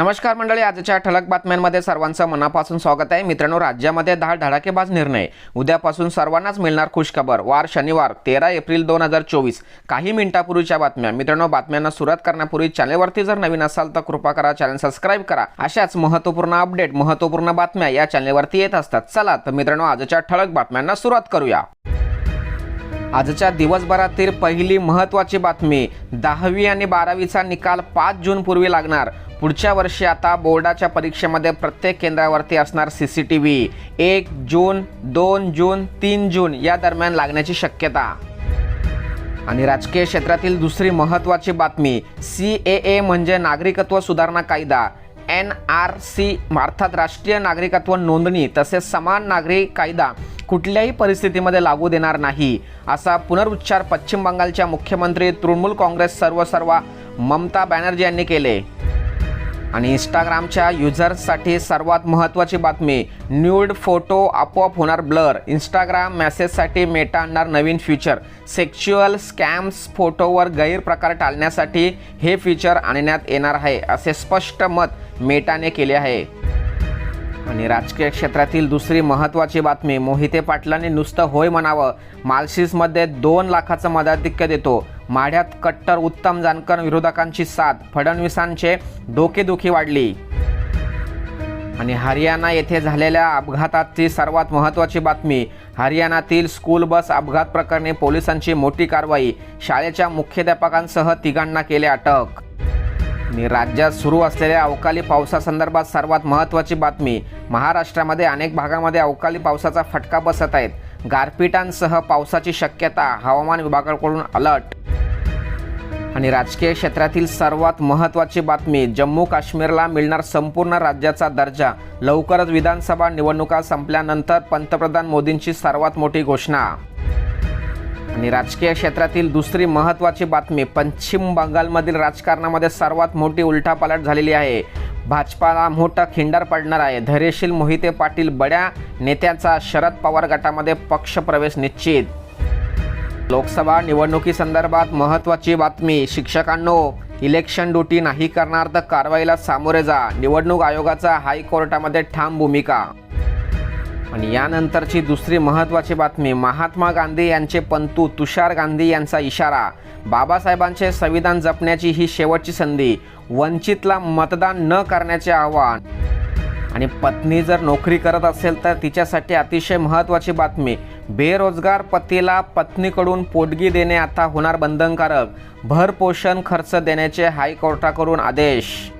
नमस्कार मंडळी आजच्या ठळक बातम्यांमध्ये सर्वांचं मनापासून स्वागत आहे. मित्रांनो राज्यामध्ये दहा धडाकेबाज निर्णय. उद्यापासून सर्वांनाच मिळणार खुशखबर. वार शनिवार तेरा एप्रिल दोन हजार चोवीस. काही मिनिटापूर्वीच्या बातम्या. मित्रांनो बातम्यांना सुरुवात करण्यापूर्वी चॅनलवरती जर नवीन असाल तर कृपा करा चॅनल सबस्क्राईब करा. अशाच महत्त्वपूर्ण अपडेट महत्त्वपूर्ण बातम्या या चॅनलवरती येत असतात. चला तर मित्रांनो आजच्या ठळक बातम्यांना सुरुवात करूया. आजच्या दिवसभरातील पहिली महत्त्वाची बातमी दहावी आणि बारावीचा निकाल पाच जून पूर्वी लागणार. पुढच्या वर्षी आता बोर्डाच्या परीक्षेमध्ये प्रत्येक केंद्रावरती असणार सी सी टी व्ही. एक जून दोन जून तीन जून या दरम्यान लागण्याची शक्यता. आणि राजकीय क्षेत्रातील दुसरी महत्त्वाची बातमी सी ए ए म्हणजे नागरिकत्व सुधारणा कायदा. एन आर सी अर्थात राष्ट्रीय नागरिकत्व नोंदणी तसेच समान नागरिक कायदा कुठल्याही परिस्थितीमध्ये लागू देणार नाही असा पुनरुच्चार पश्चिम बंगालच्या मुख्यमंत्री तृणमूल काँग्रेस सर्वसर्वा ममता बॅनर्जी यांनी केले. आणि इंस्टाग्रामच्या युजर्ससाठी सर्वात महत्त्वाची बातमी न्यूड फोटो आपोआप होणार ब्लर इंस्टाग्राम मेसेजसाठी मेटा आणणार नवीन फीचर सेक्च्युअल स्कॅम्स फोटोवर गैरप्रकार टाळण्यासाठी हे फीचर आणण्यात येणार आहे असे स्पष्ट मत मेटाने केले आहे. आणि राजकीय क्षेत्रातील दुसरी महत्त्वाची बातमी मोहिते पाटलांनी नुसतं होय म्हणावं. मालशीसमध्ये दोन लाखाचं मताधिक्य देतो. माढ्यात कट्टर उत्तम जानकर विरोधकांची साथ. फडणवीसांचे डोकेदुखी वाढली. आणि हरियाणा येथे झालेल्या अपघाताची सर्वात महत्त्वाची बातमी हरियाणातील स्कूल बस अपघात प्रकरणी पोलिसांची मोठी कारवाई शाळेच्या मुख्याध्यापकांसह तिघांना केले अटक. आणि राज्यात सुरू असलेल्या अवकाळी पावसासंदर्भात सर्वात महत्त्वाची बातमी महाराष्ट्रामध्ये अनेक भागामध्ये अवकाळी पावसाचा फटका बसत आहेत. गारपिटांसह पावसाची शक्यता हवामान विभागाकडून अलर्ट. आणि राजकीय क्षेत्रातील सर्वात महत्त्वाची बातमी जम्मू काश्मीरला मिळणार संपूर्ण राज्याचा दर्जा. लवकरच विधानसभा निवडणुका संपल्यानंतर पंतप्रधान मोदींची सर्वात मोठी घोषणा. आणि राजकीय क्षेत्रातील दुसरी महत्त्वाची बातमी पश्चिम बंगालमधील राजकारणामध्ये सर्वात मोठी उलटापालट झालेली आहे. भाजपाला मोठा खिंडार पडणार आहे. धैर्यशील मोहिते पाटील बड्या नेत्याचा शरद पवार गटामध्ये पक्षप्रवेश निश्चित. लोकसभा निवडणुकीसंदर्भात महत्त्वाची बातमी. शिक्षकांनो इलेक्शन ड्युटी नाही करणार तर कारवाईला सामोरे जा. निवडणूक आयोगाचा हायकोर्टामध्ये ठाम भूमिका. आणि यानंतरची दुसरी महत्त्वाची बातमी. महात्मा गांधी यांचे पंतू तुषार गांधी यांचा इशारा. बाबासाहेबांचे संविधान जपण्याची ही शेवटची संधी. वंचितला मतदान न करण्याचे आव्हान. आणि पत्नी जर नोकरी करत असेल तर तिच्यासाठी अतिशय महत्त्वाची बातमी. बेरोजगार पतीला पत्नीकडून पोटगी देणे आता होणार बंधनकारक. भरपोषण खर्च देण्याचे हायकोर्टाकडून आदेश.